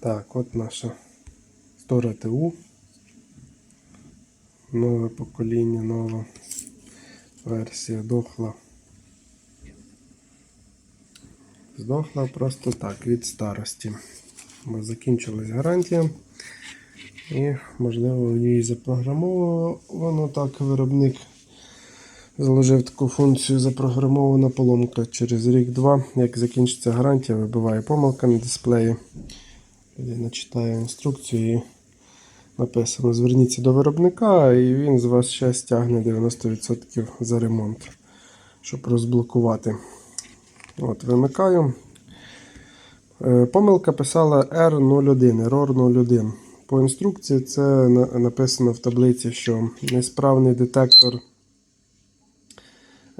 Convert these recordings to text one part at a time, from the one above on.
Так, от наша Стора ТУ. Нове покоління, нова версія дохла. Здохла просто так від старості. Бо закінчилась гарантія. І, можливо, ній запрограмовано так виробник заложив таку функцію запрограмована поломка через рік-два. Як закінчиться гарантія, вибиває помилка на дисплеї. Людина читає інструкцію і написано: зверніться до виробника, і він з вас ще стягне 90% за ремонт, щоб розблокувати. От, вимикаю. Е, Помилка писала R01, error 01. По інструкції це написано в таблиці, що несправний детектор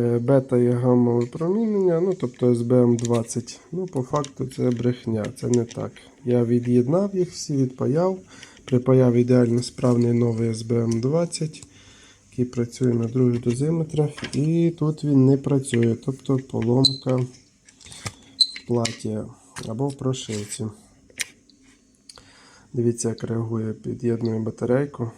бета і гамма випромінення, ну тобто SBM20. Ну, по факту це брехня, це не так. Я від'єднав їх всі, відпаяв. Припаяв ідеально справний новий SBM20, який працює на других дозиметрах. І тут він не працює, тобто поломка в платі або в прошивці. Дивіться, як реагує, під'єднує батарейку.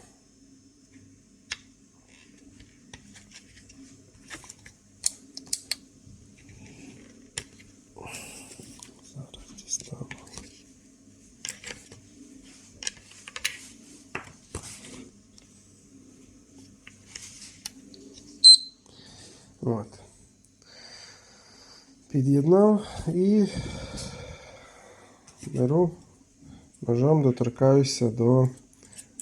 От. Під'єднав і беру ножом доторкаюся до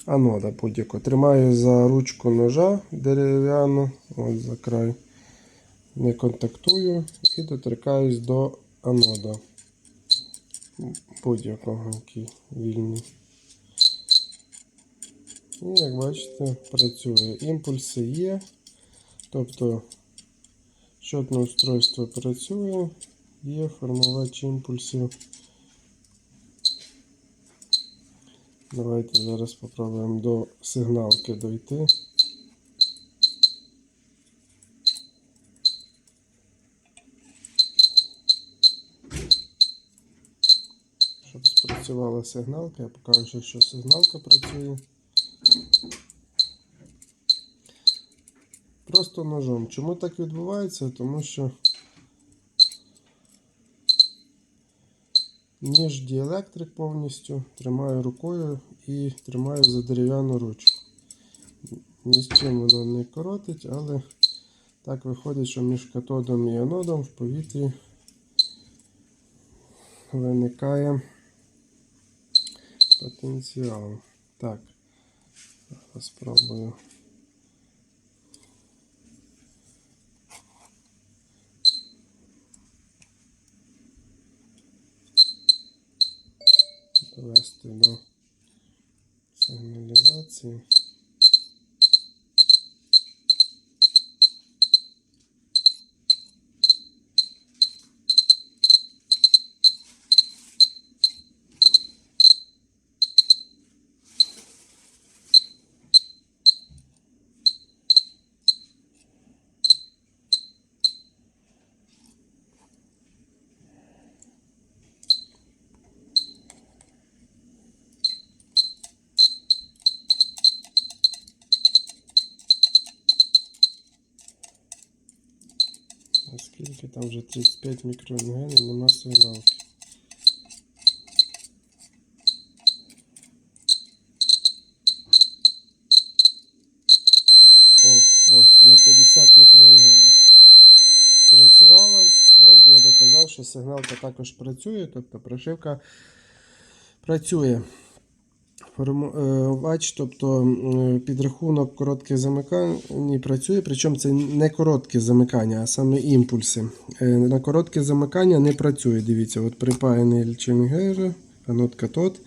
анода будь-якого. Тримаю за ручку ножа дерев'яну, от за край. Не контактую і доторкаюсь до анода. Будь-якого, який вільний. І як бачите, працює. Імпульси є. Тобто щотне устройство працює, є формувач імпульсів. Давайте зараз спробуємо до сигналки дойти. Щоб спрацювала сигналка, я покажу, що сигналка працює. Просто ножом. Чому так відбувається? Тому що ніж діелектрик повністю тримаю рукою і тримаю за дерев'яну ручку. Ні з чим воно не коротить, але так виходить, що між катодом і анодом в повітрі виникає потенціал. Так, спробую. Довести до сигналізації. Там вже 35 мікрорентгенів, нема сигналки. О, о, на 50 мікрорентген десь спрацювала. От я доказав, що сигналка також працює, тобто прошивка працює. Формувач, тобто е, підрахунок коротких замикань працює, причому це не короткі замикання, а саме імпульси. Е, На коротке замикання не працює. Дивіться, от припаяний лічингер, анод катод.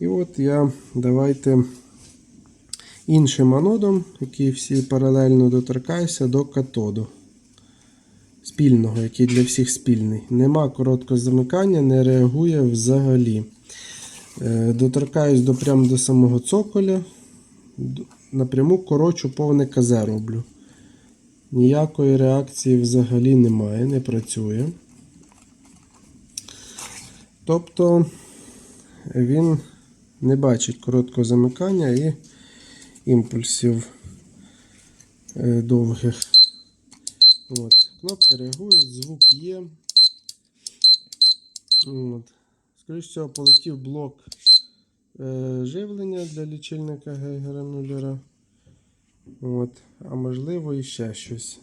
І от я давайте іншим анодом, який всі паралельно доторкаюся до катоду. Спільного, який для всіх спільний. Нема короткого замикання, не реагує взагалі. Е, Доторкаюсь до, прямо до самого цоколя. Напряму корочу повне КЗ роблю. Ніякої реакції взагалі немає, не працює. Тобто він не бачить короткого замикання і імпульсів е, довгих. От. Кнопки реагують, звук є. От. Скоріше всього, полетів блок е, живлення для лічильника Гейгера Мюллера. От. А можливо і ще щось.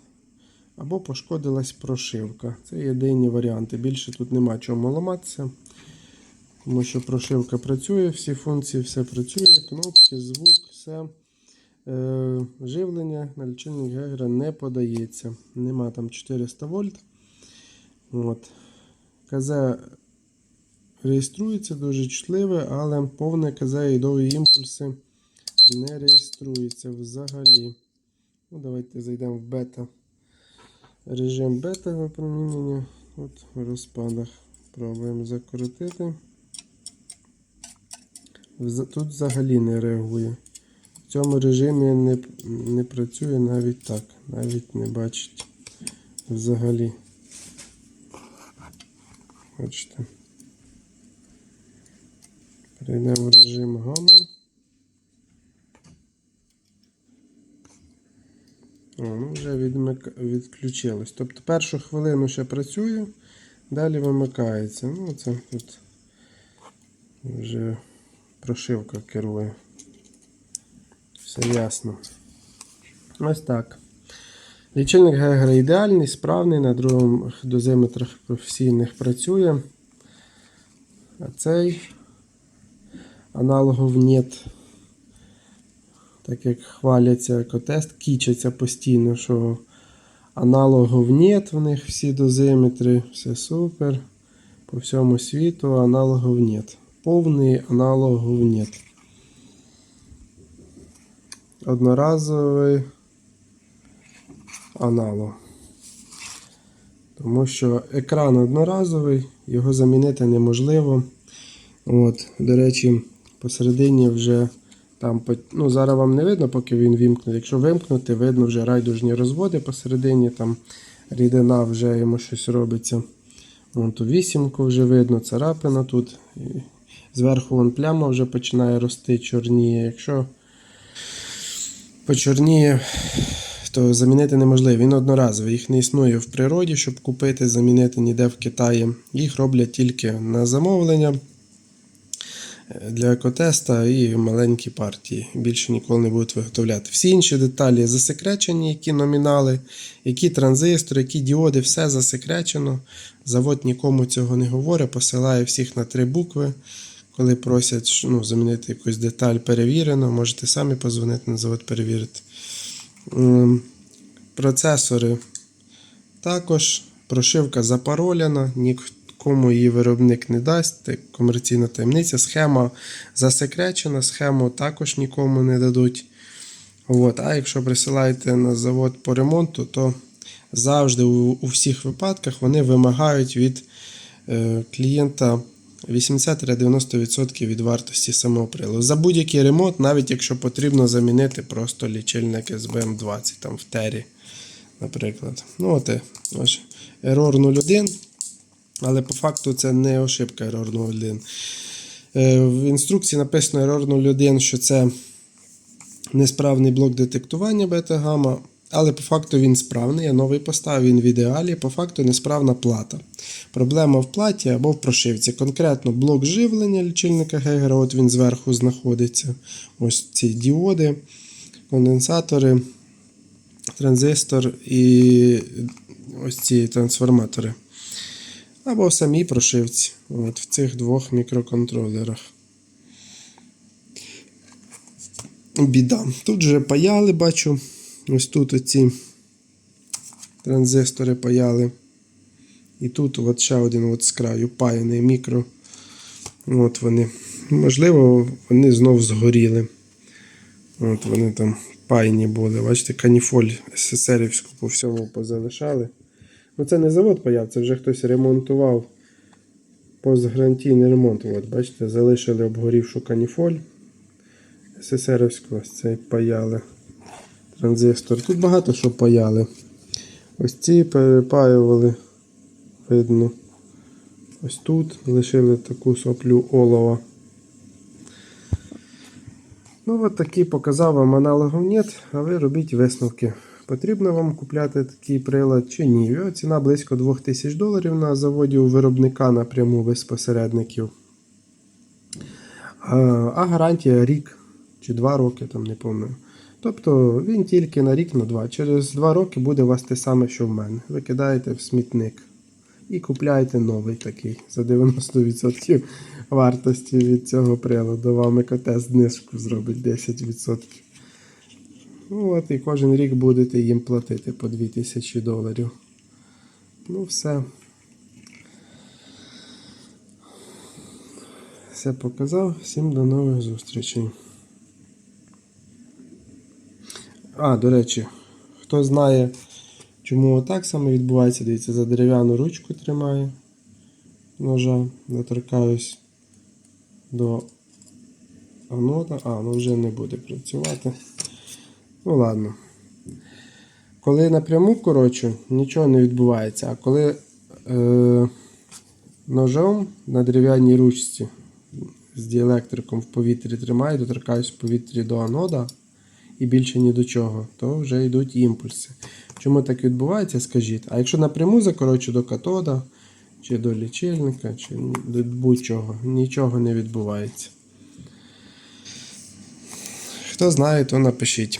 Або пошкодилась прошивка. Це єдині варіанти. Більше тут нема чому ламатися. Тому що прошивка працює, всі функції, все працює, кнопки, звук, все. Е, живлення на лічильник Гегера не подається. Нема там 400 вольт. От. КЗ реєструється дуже чутливе, але повне КЗ довгі імпульси не реєструється взагалі. Ну, давайте зайдемо в бета. Режим бета випромінення. От в розпадах. Пробуємо закрутити. Тут взагалі не реагує. В цьому режимі не, не працює навіть так. Навіть не бачить взагалі. Бачите. Перейдемо в режим гамма. О, ну вже відмик... відключилось. Тобто першу хвилину ще працює, далі вимикається. Ну, це тут вже прошивка керує. Все ясно. Ось так. Лічильник Гегера ідеальний, справний, на другому дозиметрах професійних працює. А цей аналогов нет. Так як хваляться екотест, кічаться постійно, що аналогов нет в них всі дозиметри, все супер. По всьому світу аналогов нет. Повний аналогов нет. Одноразовий аналог. Тому що екран одноразовий, його замінити неможливо. От, до речі, посередині вже там, ну, зараз вам не видно, поки він вімкнений. Якщо вимкнути, видно вже райдужні розводи посередині, там рідина вже йому щось робиться. Вон ту вісімку вже видно, царапина тут. І зверху вон пляма вже починає рости, чорніє. Якщо почорніє, то замінити неможливо. Він одноразовий. Їх не існує в природі, щоб купити, замінити ніде в Китаї. Їх роблять тільки на замовлення для екотеста і маленькі партії. Більше ніколи не будуть виготовляти. Всі інші деталі засекречені, які номінали, які транзистори, які діоди, все засекречено. Завод нікому цього не говорить, посилає всіх на три букви. Коли просять ну, замінити якусь деталь перевірено, можете самі позвонити на завод перевірити. Ем, Процесори також прошивка запароляна, нікому її виробник не дасть. Це комерційна таємниця. Схема засекречена, схему також нікому не дадуть. От. А якщо присилаєте на завод по ремонту, то завжди у, у всіх випадках вони вимагають від е, клієнта 80-90% від вартості самого приладу. За будь-який ремонт, навіть якщо потрібно замінити просто лічильник SBM20 там в тері, наприклад. Ну, от, ось, Error 01. Але по факту це не ошибка Error 01. Е, В інструкції написано Error 01, що це несправний блок детектування бета-гамма, але по факту він справний. Я новий поставив, він в ідеалі. По факту несправна плата. Проблема в платі або в прошивці. Конкретно блок живлення лічильника Гегера, от він зверху знаходиться. Ось ці діоди, конденсатори, транзистор і ось ці трансформатори. Або в самій прошивці. От в цих двох мікроконтролерах. Біда. Тут вже паяли, бачу. Ось тут оці транзистори паяли. І тут от ще один от з краю паяний мікро. От вони. Можливо, вони знов згоріли. От вони там пайні були. Бачите, каніфоль СССРівську по всьому позалишали. Ну це не завод паяв, це вже хтось ремонтував. Постгарантійний ремонт. От, бачите, залишили обгорівшу каніфоль. СССРівську ось цей паяли. Транзистор. Тут багато що паяли. Ось ці перепаювали. Видно. Ось тут лишили таку соплю олова. Ну, от такі показав вам аналогів нет, а ви робіть висновки. Потрібно вам купляти такий прилад чи ні. Його ціна близько 2000 доларів на заводі у виробника напряму без посередників. А, гарантія рік чи 2 роки, там не пам'ятаю. Тобто він тільки на рік, на два. Через 2 роки буде у вас те саме, що в мене. Ви кидаєте в смітник і купляєте новий такий за 90% вартості від цього приладу. Вам ЕКТ знижку зробить 10%. Ну от і кожен рік будете їм платити по 2000 доларів. Ну все. Все показав. Всім до нових зустрічей. А, до речі, хто знає, чому отак саме відбувається, дивіться, за дерев'яну ручку тримаю ножа, доторкаюсь до анода. А, ну вже не буде працювати. Ну ладно. Коли напряму, коротше, нічого не відбувається. А коли е, ножом на дерев'яній ручці з діелектриком в повітрі тримаю, доторкаюсь в повітрі до анода і більше ні до чого, то вже йдуть імпульси. Чому так відбувається, скажіть. А якщо напряму закорочу до катода, чи до лічильника, чи до будь-чого, нічого не відбувається. Хто знає, то напишіть.